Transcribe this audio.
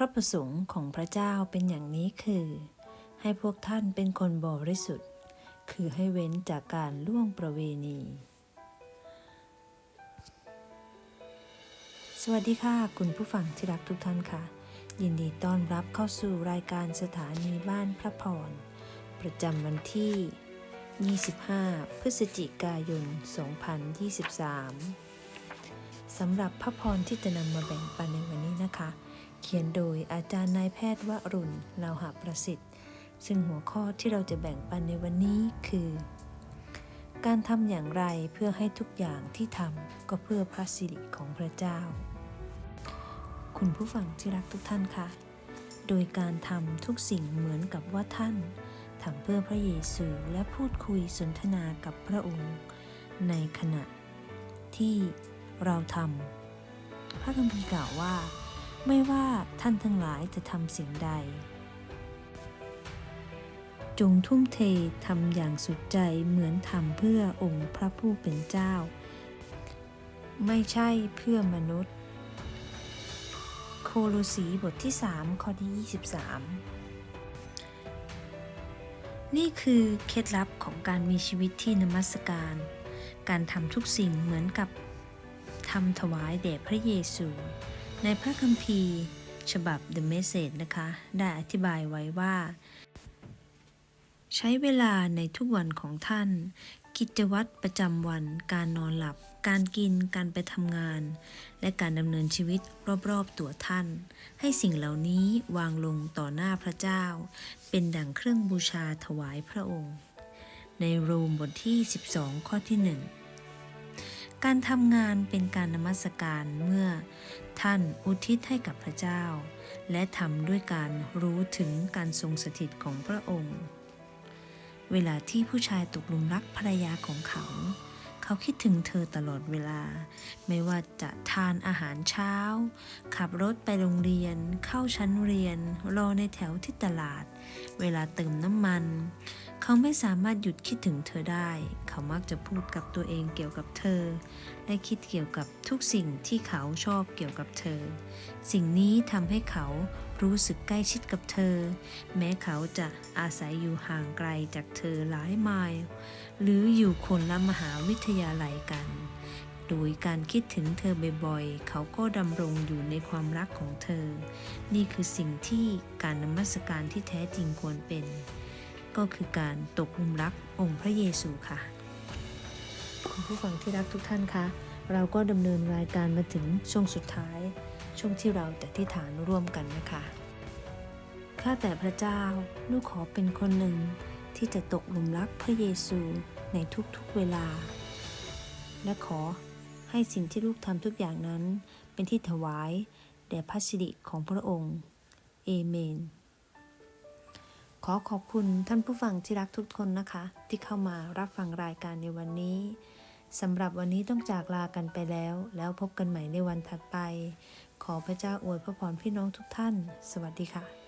พระประสงค์ของพระเจ้าเป็นอย่างนี้คือ ให้พวกท่านเป็นคนบริสุทธิ์ คือให้เว้นจากการล่วงประเวณี สวัสดีค่ะ คุณผู้ฟังที่รักทุกท่านค่ะ ยินดีต้อนรับเข้าสู่รายการสถานีบ้านพระพร ประจำวันที่ 25 พฤศจิกายน 2023สำหรับพระพรที่จะนำมาแบ่งปันในวันนี้นะคะ เขียนโดยอาจารย์นายแพทย์วรุณเลาหะประสิทธิ์ ซึ่งหัวข้อที่เราจะแบ่งปันในวันนี้คือ การทำอย่างไรเพื่อให้ทุกอย่างที่ทำก็เพื่อพระสิริของพระเจ้า คุณผู้ฟังที่รักทุกท่านคะโดยการทำทุกสิ่งเหมือนกับว่าท่านทำเพื่อพระเยซูและพูดคุยสนทนากับพระองค์ ในขณะที่เราทำพระคัมภีร์กล่าวว่า ไม่ว่าท่านทั้งหลายจะทำสิ่งใด จงทุ่มเททำอย่างสุดใจเหมือนทำเพื่อองค์พระผู้เป็นเจ้า ไม่ใช่เพื่อมนุษย์ โคโลสีบทที่ 3 ข้อที่ 23 นี่คือเคล็ดลับของการมีชีวิตที่นมัสการ การทำทุกสิ่งเหมือนกับทำถวายแด่พระเยซู ในพระคัมภีร์ ฉบับ The Message นะคะ ได้อธิบายไว้ว่า ใช้เวลาในทุกวันของท่าน กิจวัตรประจำวัน การนอนหลับ การกิน การไปทำงาน และการดำเนินชีวิตรอบๆตัวท่าน ให้สิ่งเหล่านี้วางลงต่อหน้าพระเจ้า เป็นดั่งเครื่องบูชาถวายพระองค์ ในโรมบทที่ 12 ข้อที่ 1 การทำงานเป็นการนมัสการเมื่อ ท่านอุทิศให้กับพระเจ้า และทำด้วยการรู้ถึงการทรงสถิตของพระองค์ เวลาที่ผู้ชายตกหลุมรักภรรยาของเขา เขาคิดถึงเธอตลอดเวลา ไม่ว่าจะทานอาหารเช้า ขับรถไปโรงเรียน เข้าชั้นเรียน รอในแถวที่ตลาด เวลาเติมน้ำมัน เขาไม่สามารถหยุดคิดถึงเธอได้ เขามักจะพูดกับตัวเองเกี่ยวกับเธอ และคิดเกี่ยวกับทุกสิ่งที่เขาชอบเกี่ยวกับเธอ สิ่งนี้ทำให้เขา รู้สึกใกล้ชิดกับเธอ แม้เขาจะอาศัยอยู่ห่างไกลจากเธอหลายไมล์หรืออยู่คนละมหาวิทยาลัยกัน โดยการคิดถึงเธอบ่อยๆ เขาก็ดำรงอยู่ในความรักของเธอ นี่คือสิ่งที่การนมัสการที่แท้จริงควรเป็น ก็คือการตกหลุมรักองค์พระเยซูค่ะคุณผู้ฟังที่รักทุกท่านคะเราก็ดำเนินรายการมาถึงช่วงสุดท้าย ช่วงที่เราจะที่ฐานร่วมกันนะคะข้าแต่พระเจ้าลูกขอเป็นคนหนึ่งที่จะตกหลุมรักพระเยซูในทุกๆเวลา และขอให้สิ่งที่ลูกทำทุกอย่างนั้น เป็นที่ถวายแด่พระสิริของพระองค์เอเมน ขอขอบคุณท่านผู้ฟังที่รักทุกคนนะคะ ที่เข้ามารับฟังรายการในวันนี้สำหรับวันนี้ต้องจากลากันไปแล้ว แล้วพบกันใหม่ในวันถัดไป ขอพระเจ้าอวยพระพรพี่น้องทุกท่าน สวัสดีค่ะ